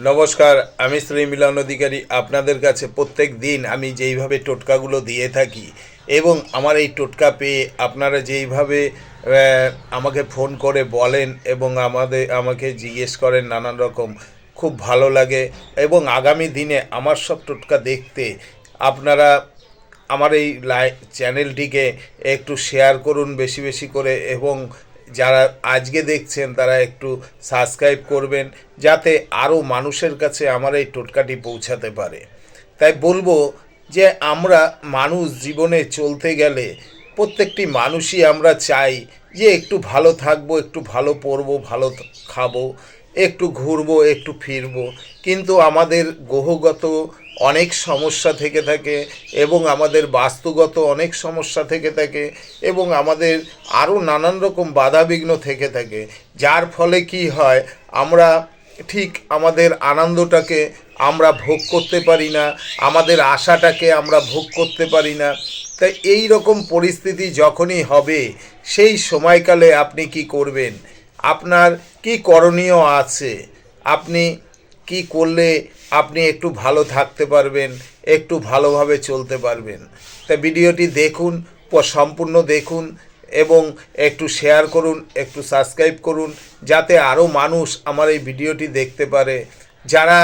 নমস্কার, আমি শ্রী মিলন অধিকারী। আপনাদের কাছে প্রত্যেক দিন আমি যেইভাবে টোটকাগুলো দিয়ে থাকি এবং আমার এই টোটকা পেয়ে আপনারা যেইভাবে আমাকে ফোন করে বলেন এবং আমাদের, আমাকে জিজ্ঞেস করেন নানান রকম, খুব ভালো লাগে। এবং আগামী দিনে আমার সব টোটকা দেখতে আপনারা আমার এই লাই, চ্যানেলটিকে একটু শেয়ার করুন বেশি বেশি করে এবং যারা আজকে দেখছেন, তারা একটু সাবস্ক্রাইব করবেন যাতে আরও মানুষের কাছে আমার এই টোটকাটি পৌঁছাতে পারে। তাই বলব যে আমরা মানুষ জীবনে চলতে গেলে প্রত্যেকটি মানুষই আমরা চাই যে একটু ভালো থাকব, একটু ভালো পরবো ভালো খাব, একটু ঘুরবো, একটু ফিরবো। কিন্তু আমাদের গ্রহগত অনেক সমস্যা থেকে থাকে এবং আমাদের বাস্তুগত অনেক সমস্যা থেকে থাকে এবং আমাদের আরও নানান রকম বাধাবিঘ্ন থেকে থাকে। যার ফলে কি হয়, আমরা ঠিক আমাদের আনন্দটাকে আমরা ভোগ করতে পারি না, আমাদের আশাটাকে আমরা ভোগ করতে পারি না। তাই এই রকম পরিস্থিতি যখনই হবে, সেই সময়কালে আপনি কি করবেন? আপনার কি করণীয় আছে? আপনি কি করলে আপনি একটু ভালো থাকতে পারবেন, একটু ভালোভাবে চলতে পারবেন? তা ভিডিওটি দেখুন সম্পূর্ণ দেখুন এবং একটু শেয়ার করুন, একটু সাবস্ক্রাইব করুন, যাতে আরও মানুষ আমার এই ভিডিওটি দেখতে পারে। যারা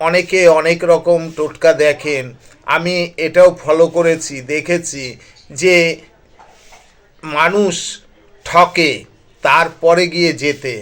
অনেকে অনেক রকম টোটকা দেখেন, আমি এটাও ফলো করেছি, দেখেছি যে মানুষ ঠকে, তারপরে গিয়ে যেতে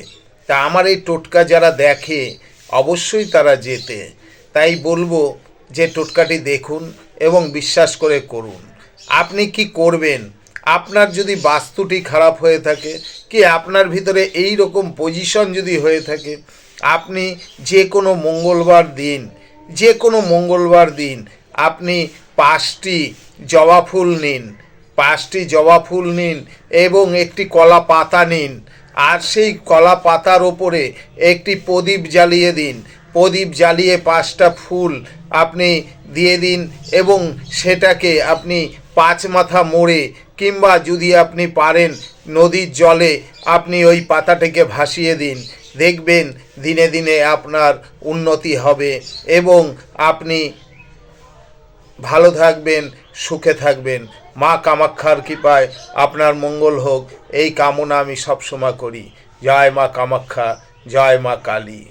তা আমার এই টোটকা যারা দেখে অবশ্যই তারা যেতে। তাই বলব যে টোটকাটি দেখুন এবং বিশ্বাস করে করুন। আপনি কি করবেন? আপনার যদি বাস্তুটি খারাপ হয়ে থাকে, কি আপনার ভিতরে এই রকম পজিশন যদি হয়ে থাকে, আপনি যে কোনো মঙ্গলবার দিন, যে কোনো মঙ্গলবার দিন আপনি পাঁচটি জবা ফুল নিন। পাঁচটি জবা ফুল নিন এবং একটি কলা পাতা নিন। আর সেই কলা পাতার ওপরে একটি প্রদীপ জ্বালিয়ে দিন। প্রদীপ জ্বালিয়ে পাঁচটা ফুল আপনি দিয়ে দিন এবং সেটাকে আপনি পাঁচ মাথা মোড়ে কিংবা যদি আপনি পারেন নদীর জলে আপনি ওই পাতাটিকে ভাসিয়ে দিন। দেখবেন দিনে দিনে আপনার উন্নতি হবে এবং আপনি ভালো থাকবেন, সুখে থাকবেন। মা কামাক্ষার কৃপায় আপনার মঙ্গল হোক। এই কামনা আমি সবসময় করি। জয় মা কামাক্ষা, জয় মা কালী।